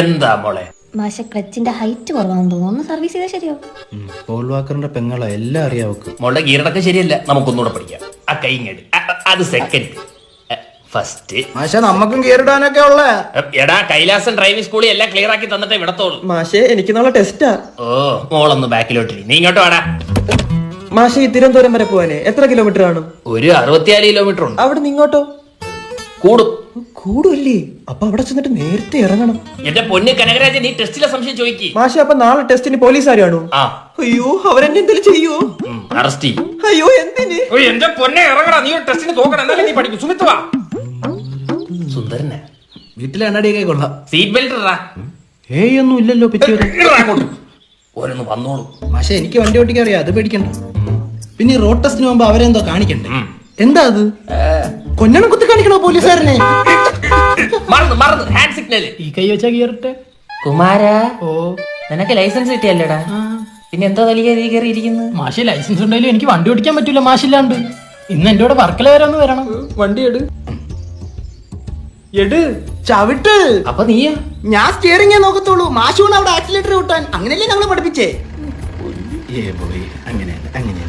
എന്താ മോളെ? മാഷ ക്ലച്ചിന്റെ ഹൈറ്റ് കുറവാണെന്ന് തോന്നുന്നു. ഒന്ന് സർവീസ് ചെയ്താൽ ശരിയാവും. ഉം, പോൾ വാക്കറിന്റെ പെങ്ങളെ എല്ലാം അറിയാം അവക്ക് മോളുടെ ഗീറടക്കം ശരിയല്ല. നമുക്കൊന്നുകൂടെ പഠിക്കാം. ആ കൈ അത് സെക്കൻഡ് ഫസ്റ്റ് മാഷ നമുക്കും കയറിടാനൊക്കെ ഉള്ള. എടാ കൈലാസൻ ഡ്രൈവിംഗ് സ്കൂളിൽ എല്ലാം ക്ലിയർ ആക്കി തന്നിട്ട് വിടത്തോളൂ. മാഷേ എനിക്ക് നാളെ ടെസ്റ്റാ ഓ മോളൊന്ന് ബാക്കിലോട്ടിരി നീ ഇങ്ങോട്ട് വാടാ. മാഷേ ഈ തിരുവനന്തപുരം വരെ പോവാനേ. എത്ര കിലോമീറ്റർ ആണ് ഒരു അറുപത്തിയാൽ കിലോമീറ്റർ ഉണ്ട്. അവിടെ നിന്ന് ഇങ്ങോട്ടോ? കൂടും. കൂടുമല്ലേ അപ്പൊ അവിടെ ചെന്നിട്ട് നേരത്തെ ഇറങ്ങണം. എന്റെ പൊന്ന് കനകരാജൻ നീ ടെസ്റ്റിലെ സംശയം ചോദിക്കി. മാഷെ അപ്പൊ നാളെ ടെസ്റ്റിന് പോലീസ് ആരാണോ ആ. അയ്യോ അവരെന്നെ എന്തെങ്കിലും ചെയ്യോ? അറസ്റ്റ് ചെയ്യും. അയ്യോ എന്തിന്? എന്റെ പൊന്നെ ഇറങ്ങടാ. നീ ടെസ്റ്റിന് തോക്കണം. എന്നാലും നീ പഠിക്കും. സുമിത്ത് വാ. സുന്ദരനെ. വീട്ടിലെ എണ്ണടിയൊക്കെ കൊള്ളാം. സീറ്റ് ബെൽറ്റ് ഇടാ ഏയ് ഒന്നും ഇല്ലല്ലോ പറ്റിയത് ഇടാ അങ്ങോട്ട്. ഓരോന്ന് വന്നോളൂ. മാഷ എനിക്ക് വണ്ടി ഓട്ടിക്കാൻ അറിയാം. അത് പേടിക്കണ്ട. പിന്നെ ഈ റോഡ് ടെസ്റ്റിന് മുമ്പ് അവരെന്തോ കാണിക്കണ്ടേ? എന്താ അത്? കൊല്ലണം കുത്തി കാണിക്കണോ പോലീസുകാരനെ? മറന്നു മറന്നു. ഹാൻഡ് സിഗ്നൽ ഈ കൈ വെച്ചാ കീറട്ടെ. കുമാര ഓ. നിനക്ക് ലൈസൻസ് കിട്ടിയല്ലേടാ? പിന്നെ എന്തോ വലിയ രീതി കയറിയിരിക്കുന്നു മാഷി ലൈസൻസ് ഉണ്ടെങ്കിലും എനിക്ക് വണ്ടി ഓടിക്കാൻ പറ്റൂല മാഷില്ലാണ്ട്. ഇന്ന് എന്റെ കൂടെ വർക്കല വരെ ഒന്ന് വരണം. വണ്ടി എടു. എട് ചവിട്ട്. അപ്പൊ നീ ഞാൻ സ്റ്റിയറിംഗേ നോക്കത്തുള്ളൂ. മാഷൂണ് അവിടെ ആക്സിലേറ്റർ കൂട്ടാൻ. അങ്ങനെയല്ലേ ഞങ്ങളെ പഠിപ്പിച്ചേ? ഏ പോയി. അങ്ങനെ അങ്ങനെ